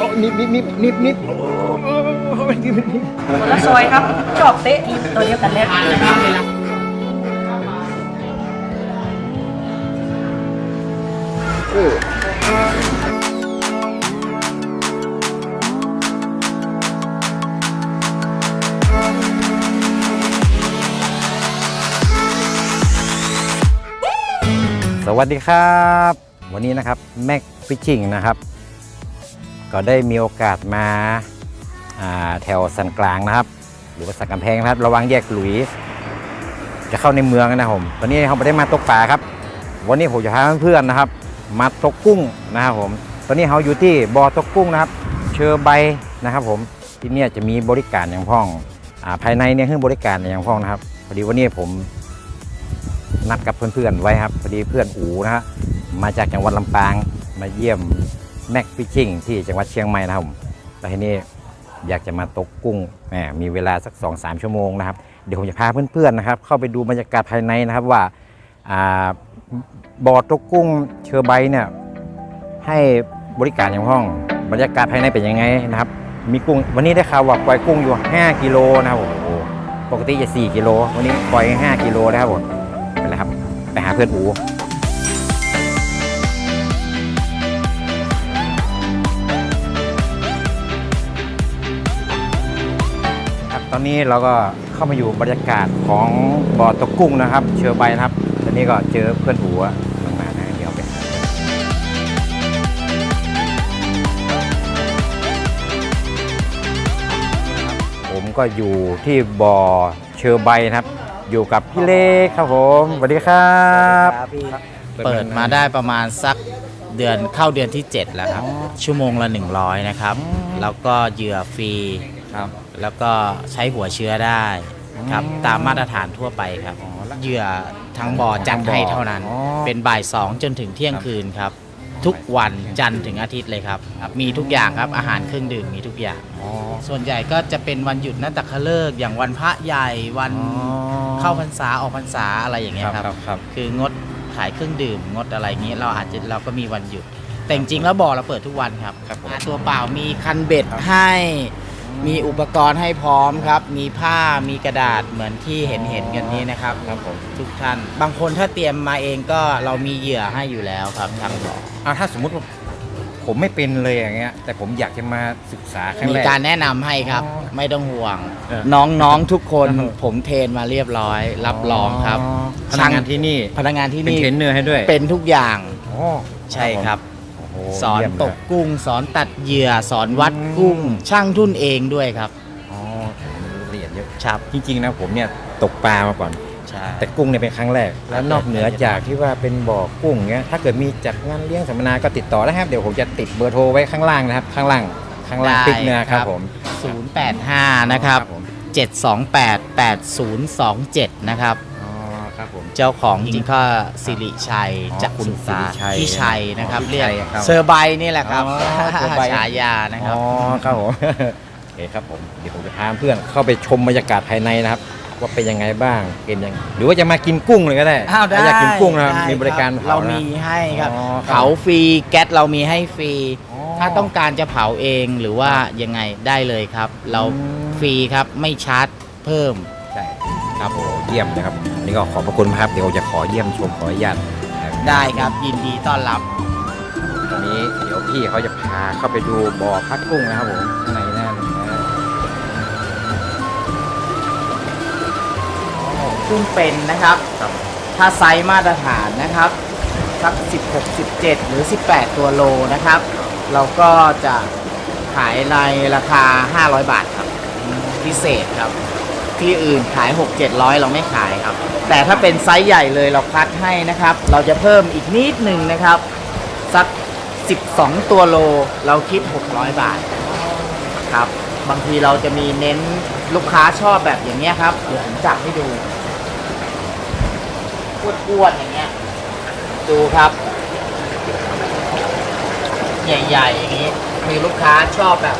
โอ้นิบนิบนิบนิบนิบโอ้ยนิบนิบคนละซอยครับ ชอบเตะทีมตัวเดียวกันแน่เออสวัสดีครับ วันนี้นะครับแม็กฟิชชิงนะครับ ก็ได้มีโอกาสมาาแถวสันกลางนะครับ หรือว่าสันกำแพงนะครับ ระวังแยกหลุยจะเข้าในเมืองนะครับผมตอนนี้เขาไม่ได้มาตกปลาครับ วันนี้ผมจะพาเพื่อนๆนะครับ มาตกกุ้งนะครับผม ตอนนี้เขาอยู่ที่บ่อตกกุ้งนะครับ เชอร์ใบนะครับ ผมที่นี่จะมีบริการอย่างพ้องอาภายในเนี่ยคือบริการอย่างพ้องนะครับพอดีวันนี้ผมนัดกับเพื่อนๆไว้ครับพอดีเพื่อนอูนะฮะมาจากจังหวัดลำปางมาเยี่ยม แม็กฟิชชิ่งที่จังหวัดเชียงใหม่นะครับแล้วทีนี้อยากจะมาตกกุ้งแหมมีเวลาสัก2อสชั่วโมงนะครับ เดี๋ยวผมจะพาเพื่อนๆนะครับ เข้าไปดูบรรยากาศภายในนะครับว่าอ่าบ่อตกกุ้งเชอร์ใบเนี่ยให้บริการอย่างห้อง บรรยากาศภายในเป็นยังไงนะครับ มีกุ้งวันนี้ได้ข่าวว่าปล่อยกุ้งอยู่ 5 กิโลนะครับผมปกติจะ 4 กิโล วันนี้ปล่อย 5 กิโลนะครับผมไปเลยครับ ไปหาเพื่อนอู ตอนนี้เราก็เข้ามาอยู่บรรยากาศของบ่อตกกุ้งนะครับ เชอร์ใบนะครับ ตอนนี้ก็เจอเพื่อนอูอะลงมานะเดี๋ยวไปหาผมก็อยู่ที่บ่อเชอร์ใบนะครับ อยู่กับพี่เล็กครับผมสวัสดีครับเปิดมาได้ประมาณสักเดือนเข้าเดือนที่ 7 แล้วครับ ชั่วโมงละ 100 นะครับ แล้วก็เหยื่อฟรีครับ แล้วก็ใช้หัวเชื้อได้ครับอืมตามมาตรฐานทั่วไปครับเหยื่อทางบ่อจัดให้เท่านั้นอ๋อเป็นบ่าย2จนถึงเที่ยงคืนครับ ทุกวันจันทร์ถึงอาทิตย์เลยครับ มีทุกอย่างครับอาหารเครื่องดื่มมีทุกอย่างอ๋อส่วนใหญ่ก็จะเป็นวันหยุดนักตักเลิกษ์อย่างวันพระใหญ่วันอ๋อเข้าพรรษาออกพรรษาอะไรอย่างเงี้ยครับครับครับคืองดขายเครื่องดื่มงดอะไรอย่างงี้เราอาจจะเราก็มีวันหยุด แต่จริงๆแล้วบ่อเราเปิดทุกวันครับครับผมตัวเปล่ามีคันเบ็ดครับให้ มีอุปกรณ์ให้พร้อมครับ มีผ้ามีกระดาษเหมือนที่เห็นเห็นกันนี้นะครับครับผมทุกท่าน บางคนถ้าเตรียมมาเองก็เรามีเหยื่อให้อยู่แล้วครับทางบ่อเอาถ้าสมมุติว่าผมไม่เป็นเลยอย่างเงี้ย แต่ผมอยากจะมาศึกษาครั้งมีแรก การแนะนำให้ครับ อ๋อไม่ต้องห่วง เออน้องๆทุกคนเออ ผมเทรนมาเรียบร้อย รับรองครับพนักงานที่นี่พนักงานที่เป็นนี่เทรนเนอร์ให้ด้วยเป็นทุกอย่าง อ๋อใช่ครับโอ้โห สอนเยี่ยมเลย ตกกุ้ง สอนตัดเหยื่อ สอนวัดอืมกุ้งช่างทุ่นเองด้วยครับอ๋อละเอียดเยอะครับจริงๆนะผมเนี่ยตกปลามาก่อน ใช่ แต่กุ้งเนี่ยเป็นครั้งแรก แล้วนอกเหนือจากที่ว่าเป็นบ่อกุ้งเงี้ยถ้าเกิดมีจัดงานเลี้ยงสัมมนาก็ติดต่อได้ครับ เดี๋ยวผมจะติดเบอร์โทรไว้ข้างล่างนะครับ ข้างล่างข้างล่างติ๊กเนื้อครับผม085 นะครับ ผม 728 8027 นะครับอ๋อครับผม เจ้าของจริงๆก็สิริชัยอ๋อจากคุณสุสิสาริชัยพี่ชัยนะครับอ๋อพี่เรียกชัยครับเซอร์ไบนี่แหละครับอ๋อเซอร์ไบ ฉายานะครับ อ๋อครับผม โอเคครับผมเดี๋ยวผมจะพาเพื่อนเข้าไปชมบรรยากาศภายในนะครับ ว่าเป็นยังไงบ้างเป็นยังหรือว่าจะมากินกุ้งเลยก็ได้อ้าวได้ถ้อยากกินกุ้งนะครับได้มีบริการเราเผานะ มีให้ครับอ๋อครับเผาฟรีแก๊สเรามีให้ฟรี อ๋อถ้าต้องการจะเผาเองหรือว่ายังไงได้เลยครับ เราอืม ฟรีครับไม่ชาร์จเพิ่มใช่ ครับผมเยี่ยมนะครับอันนี่ก็ขอบพระคุณมากครับเดี๋ยวจะขอเยี่ยมชมขออนุญาตได้ครับยินดีต้อนรับตอนนี้เดี๋ยวพี่เขาจะพาเข้าไปดูบ่อพักกุ้งนะครับผมข้างในนั่นนะกุ้งเป็นนะครับถ้าไซส์มาตรฐานนะครับ สัก 16 17 หรือ 18 ตัวโลนะครับ เราก็จะขายในราคา 500 บาทครับ พิเศษครับ ที่อื่นขาย 6 700 เราไม่ขายครับ แต่ถ้าเป็นไซส์ใหญ่เลยเราคัดให้นะครับ เราจะเพิ่มอีกนิดหนึ่งนะครับ สัก 12 ตัวโลเราคิด 600 บาทครับ บางทีเราจะมีเน้นลูกค้าชอบแบบอย่างเงี้ยครับ เดี๋ยวผมจับให้ดูอ้วนๆอย่างเงี้ย ดูครับ ใหญ่ๆอย่างนี้ มีลูกค้าชอบแบบ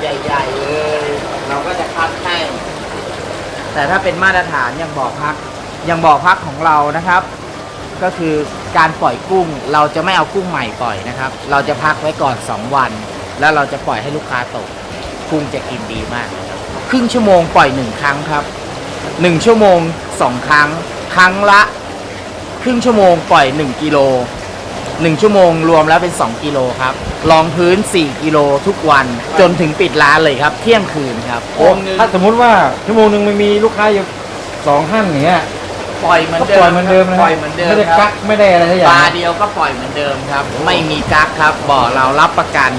ใหญ่ ๆ เลย เราก็จะคัดให้ แต่ถ้าเป็นมาตรฐานอย่างบ่อพักอย่างบ่อพักของเรานะครับ ก็คือการปล่อยกุ้งเราจะไม่เอากุ้งใหม่ปล่อยนะครับ เราจะพักไว้ก่อน 2 วัน แล้วเราจะปล่อยให้ลูกค้าตกกุ้งจะกินดีมากครับครึ่งชั่วโมงปล่อยหนึ่งครั้งครับหนึ่งชั่วโมงสองครั้ง ครั้งละ ครึ่งชั่วโมงปล่อย 1กิโล 1 ชั่วโมงรวมแล้วเป็น 2 กิโลครับรองพื้น 4 กิโลทุกวัน จนถึงปิดร้านเลยครับ เที่ยงคืนครับโอ้ถ้าสมมุติว่าชั่วโมงหนึ่งมันมีลูกค้าอยู่สองท่านอย่างเงี้ยปล่อยเหมือนก็เดิปมล่อยเหมือนเดิมนะปล่อยเหมือนเดิมไม่ได้คกัรักบไม่ได้อะไรทั้งอย่าปงลาเดียวก็ปล่อยเหมือนเดิมครับ ไม่มีกักครับบ่อเรารับประกัน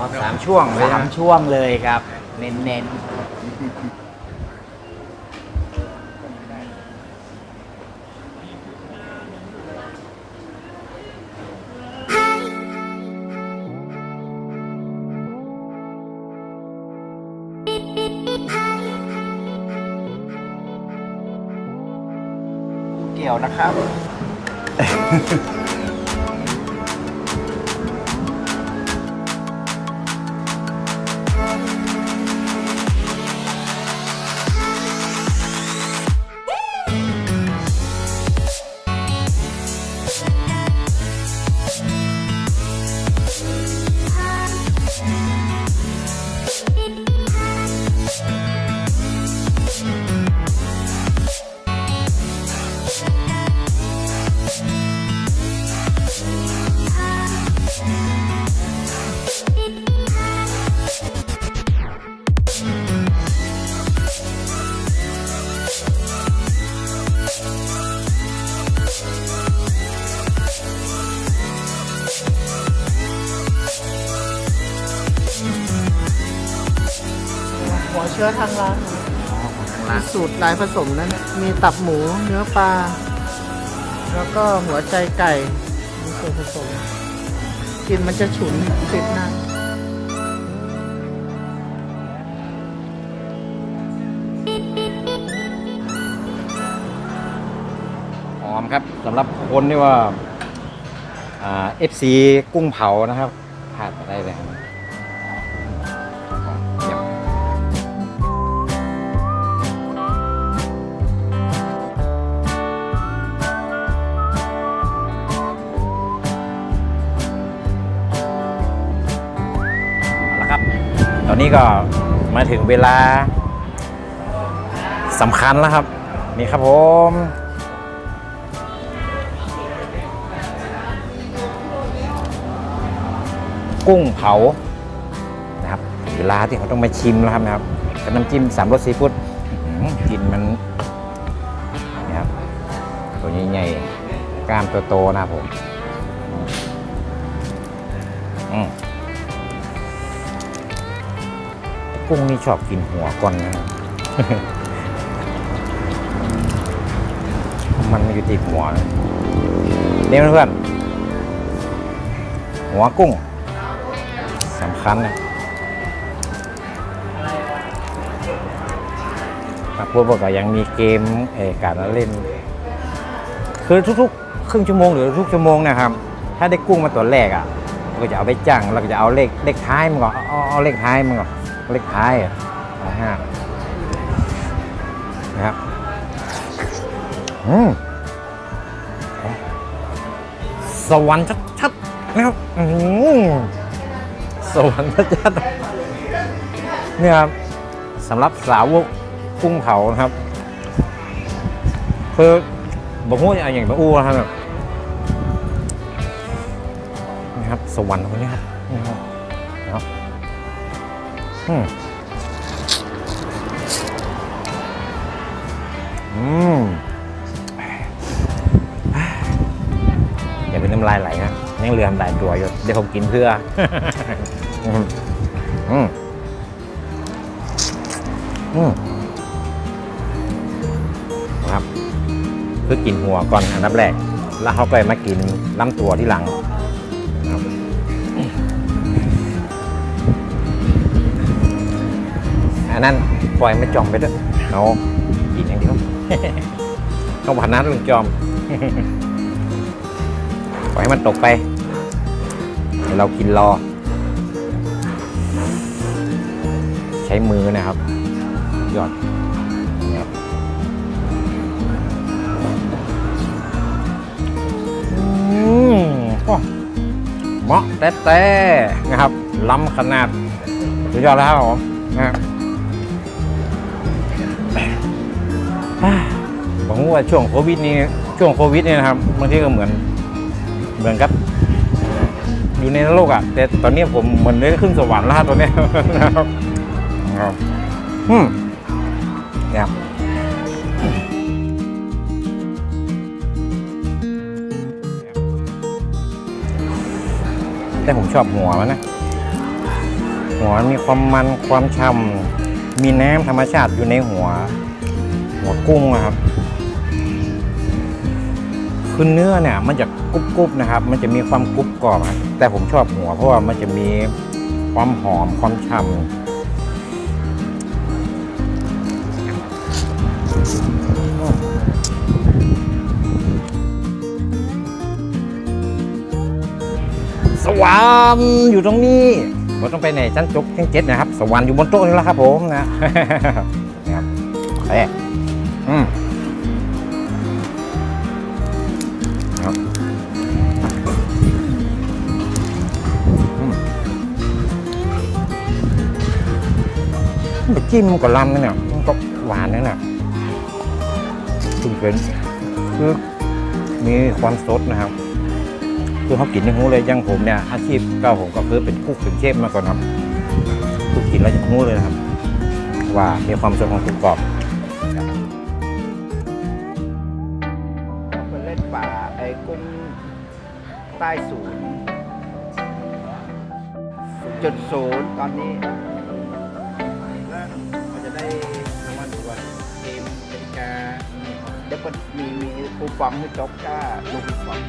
อ๋อสามช่วงเลยสามนะช่วงเลยครับ เน้นๆเกี่ยวนะครับ หัวเชื้อทางร้านมีสูตรลายผสมนั่นนะมีตับหมูเนื้อปลา แล้วก็หัวใจไก่มีส่วนผสมกลิ่นมันจะฉุนติดหน้าหอมครับสำหรับคนที่ว่าอ่า FC กุ้งเผานะครับพลาดไม่ได้เลยครับ นี้ก็มาถึงเวลาสำคัญแล้วครับ นี่ครับผมกุ้งเผานะครับเวลาที่เขาต้องมาชิมแล้วครับนะครับกับน้ำจิ้มสามรสซีฟู้ดกลินมันนี่ครับตัวใหญ่ๆกล้ามโตๆนะครับผม กุ้งนี่ชอบกินหัวก่อนนะครับมันอยู่ที่หัวนะนี่เพื่อนหัวกุ้งสำคัญนะครับพวกก็ยังมีเกมเอการเล่น คือทุกๆ ครึ่งชั่วโมงหรือทุกชั่วโมงนะครับ ถ้าได้กุ้งมาตัวแรกอะเราก็จะเอาไปจ้างเราก็จะเอาเลขเลขท้ายมันก่อนเอาเอาเอาเลขท้ายมันก่อน เลขท้ายอะเอาห้านะครับอืมสวรรค์ชัดๆนะครับอืมสวรรค์ชัดๆเนี่ยครับสำหรับสาวกกุ้งเผานะครับคือบอกว่าอย่างบะอู้นะครับนะครับ สวรรค์คนนี้ครับนี่ครับนะครับ อืมอืมอย่าเป็นน้ำลายไหลนะยังเหลือน้ำลายตัวอยู่เดี๋ยวผมกินเพื่อ อืมอืมอืมครับคือกินหัวก่อนอันดับแรก แล้วเขาก็มากินลำตัวที่หลัง นนั้นปล่อยไม่จอมไปด้วยเอากินอย่างเดียวต้องผ่านนั้นลุงจอม ปล่อยให้มันตกไปเดี๋ยวเรากินรอ ใช้มือนะครับยอดนะครับอืมว้เหมาะแต่แต่นะครับล้ำขนาดสุดยอดแล้วครับผมนะครับ ผมว่าช่วงโควิดนี้ช่วงโควิดนี่นะครับบางทีก็เหมือนเหมือนกับอยู่ในนรกอะ แต่ตอนนี้ผมเหมือนได้ขึ้นสวรรค์แล้วตอนนี้นะครับอืมเนี่ยแต่ผมชอบหัวมันนะ หัวมีความมันความฉ่ำมีน้ำธรรมชาติอยู่ในหัว หัวกุ้งนะครับคือเนื้อเนี่ยมันจะกรุบกรุบๆนะครับ มันจะมีความกรุบกรอบแต่ผมชอบหัวเพราะว่ามันจะมีความหอมความฉ่ำสวรรค์อยู่ตรงนี้เราต้องไปในชั้นจกชั้นเจ็ดนะครับ สวรรค์อยู่บนโต๊ะนี่แหละครับผมนะ นะครับเอืมครับอืมจิ้มกับลำนั่เนี่ยมันก็หวานนั่นน่ะคุณเป็นคือมีความสดนะครับ คือเขากินในหูเลยยังผมเนี่ยอาชีพเก่าผมก็คือเป็นคุกเป็นเชฟมาก่อนครับคือกินแล้วจะหูเลยนะครับ ว่ามีความสดของกรุบกรอบ ใต้ศูนย์จุดศูนย์ตอนนี้มันจะได้รางวัลด้วยเกมกติกาเดี๋ยวมันมีมีคูปองให้จบก้าลูกคูปอง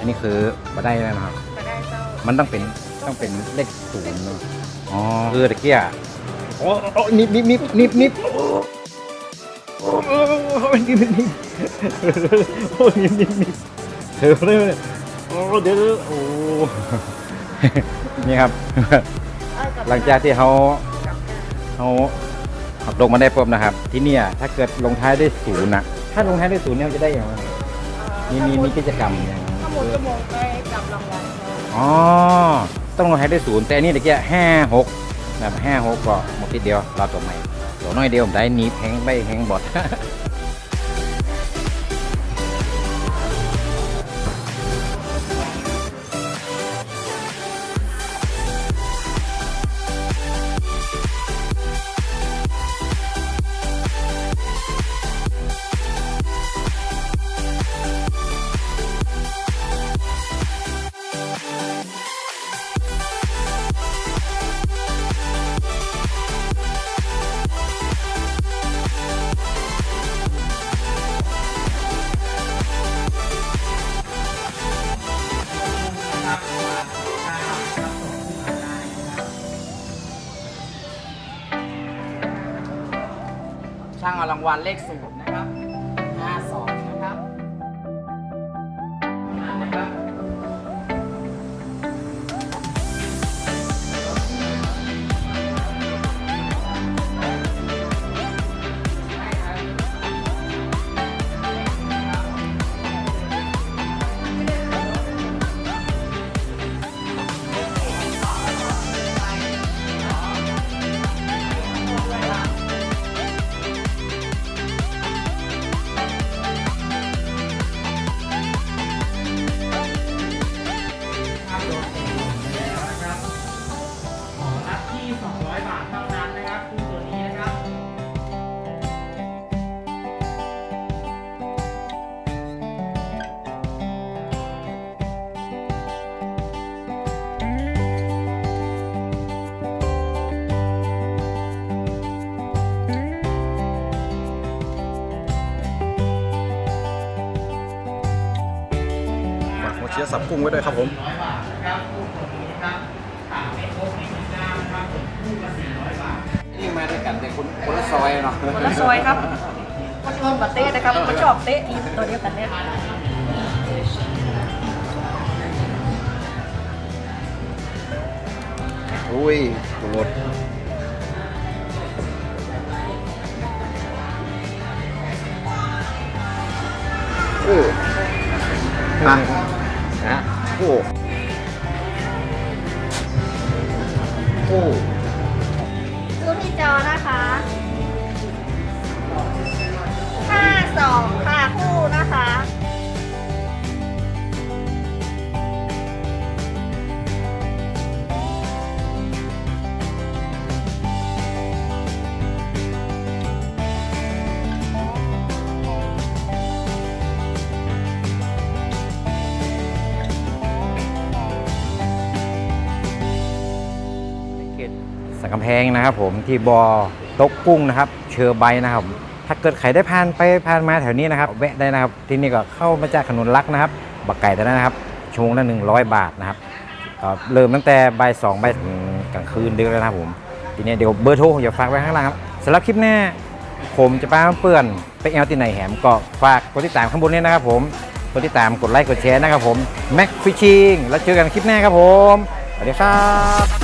อันนี้คือมาได้แล้วนะครับมาได้เจ้ามันต้องเป็นต้องเป็นเลขศูนย์เนอะอ๋อคือตะเกียโอ้โอ้นิบนิบนิบนิบนิบโอ้โอ้โอ้นิบนิบนิบโอ้นิบนิบนิบเธอเลยโอ้เดี๋ยวเดี๋ยวโอ้ นี่ครับหลังจากที่เขาเขาขับลงมาได้ปุ๊บนะครับ ที่เนี่ยถ้าเกิดลงท้ายด้วยศูนย์นะถ้าลงท้ายด้วยศูนย์เนี่ยมันจะได้อย่างไรมีมีมีกิจกรรมอย่างถ้า หมดจะหมดได้จับรางวัลอ๋อ ต้องลงท้ายด้วยศูนย์แต่นี่ตะเกียห้าหกแบบห้าหกก็หมดทีเดียวเราจบใหม่เดี๋ยวน้อยเดียวผมได้นีบแหงใบแหงบอด วัลเลขศูนย์ กุ้งไว้ด้วยครับผมร้อยบาทนะครับกุ้งตัวนี้ครับขาไม่ครบไม่มีน้ำนะครับคู่ละสี่ร้อยบาทนี่มาด้วยกันแต่คนคนละซอยเนาะคนละซอยครับคนอื่นมาเตะนะครับเขาชอบเตะทีมตัวเดียวกันเนี่ยอุ้ยหมด กำแพงนะครับ ผมที่บอตกกุ้งนะครับ เชอร์ไบนะครับ ถ้าเกิดใครได้ผ่านไปผ่านมาแถวนี้นะครับแวะได้นะครับ ที่นี่ก็เข้ามาจากขนุนลักนะครับ บักไก่แต่นะครับชั่วโมงละ100บาทนะครับเริ่มตั้งแต่บ่ายสองบ่ายถึงกลางคืนดึกแล้วนะครับผมทีนี้เดี๋ยวเบอร์โทรผมจะฝากไว้ข้างล่างครับสำหรับคลิปหน้าผมจะป้าเปื่อนไปแอลที่ไหนแหมก็ฝากกดติดตามข้างบนนี้นะครับผมกดติดตามกดไลค์กดแชร์นะครับผม Mac Fishing แล้วเจอกันคลิปหน้าครับผมสวัสดีครับ